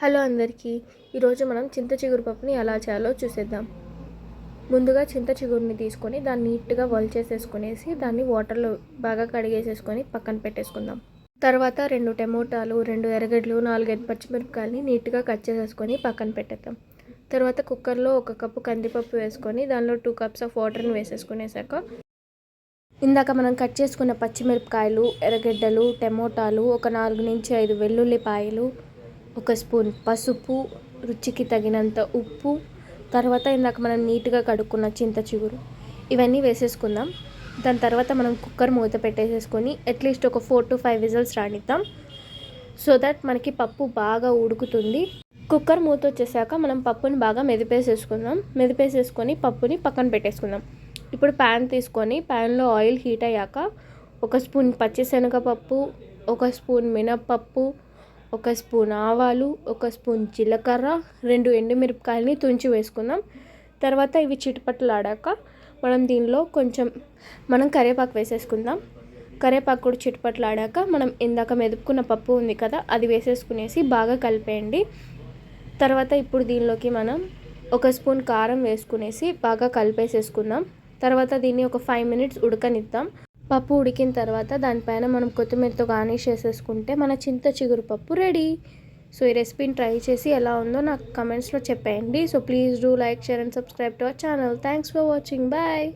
Hello అందరికీ. ఈరోజు మనం చింత చిగురు పప్పుని ఎలా చేయాలో చూసేద్దాం. ముందుగా చింత చిగురుని తీసుకొని దాన్ని నీట్గా వల్ చేసేసుకునేసి దాన్ని వాటర్లో బాగా కడిగేసేసుకొని పక్కన పెట్టేసుకుందాం. తర్వాత రెండు టమోటాలు రెండు ఎర్రగడ్డలు నాలుగైదు పచ్చిమిరపకాయలని నీట్గా కట్ చేసేసుకొని పక్కన పెట్టేద్దాం. తర్వాత కుక్కర్లో ఒక కప్పు కందిపప్పు వేసుకొని దానిలో టూ కప్స్ ఆఫ్ వాటర్ని వేసేసుకునేసాక ఇందాక మనం కట్ చేసుకున్న పచ్చిమిరపకాయలు ఎర్రగడ్డలు టమోటాలు ఒక నాలుగు నుంచి ఐదు వెల్లుల్లిపాయలు ఒక స్పూన్ పసుపు రుచికి తగినంత ఉప్పు తర్వాత ఇందాక మనం నీట్గా కడుక్కున్న చింత చిగురు. ఇవన్నీ వేసేసుకుందాం. దాని తర్వాత మనం కుక్కర్ మూత పెట్టేసేసుకొని అట్లీస్ట్ ఒక ఫోర్ టు ఫైవ్ విజల్స్ రానిద్దాం. సో దట్ మనకి పప్పు బాగా ఉడుకుతుంది. కుక్కర్ మూత వచ్చేసాక మనం పప్పుని బాగా మెదిపేసేసుకుందాం. మెదిపేసేసుకొని పప్పుని పక్కన పెట్టేసుకుందాం. ఇప్పుడు ప్యాన్ తీసుకొని ప్యాన్లో ఆయిల్ హీట్ అయ్యాక ఒక స్పూన్ పచ్చిశనగపప్పు ఒక స్పూన్ మినప్పప్పు ఒక స్పూన్ ఆవాలు ఒక స్పూన్ జీలకర్ర రెండు ఎండుమిరపకాయలని తుంచి వేసుకుందాం. తర్వాత ఇవి చిటపట్లాడాక మనం దీనిలో కొంచెం మనం కరివేపాకు వేసేసుకుందాం. కరివేపాకు కూడా చిటపట్లాడాక మనం ఇందాక మెదుపుకున్న పప్పు ఉంది కదా అది వేసేసుకునేసి బాగా కలిపేయండి. తర్వాత ఇప్పుడు దీనిలోకి మనం ఒక స్పూన్ కారం వేసుకునేసి బాగా కలిపేసేసుకుందాం. తర్వాత దీన్ని ఒక ఫైవ్ మినిట్స్ ఉడకనిద్దాం. పప్పు ఉడికిన తర్వాత దానిపైన మనం కొత్తిమీరతో గార్నిష్ చేసేసుకుంటే మన చింత చిగురు పప్పు రెడీ. సో ఈ రెసిపీని ట్రై చేసి ఎలా ఉందో నాకు కమెంట్స్లో చెప్పేయండి. So please do like share and subscribe to our channel. Thanks for watching. Bye.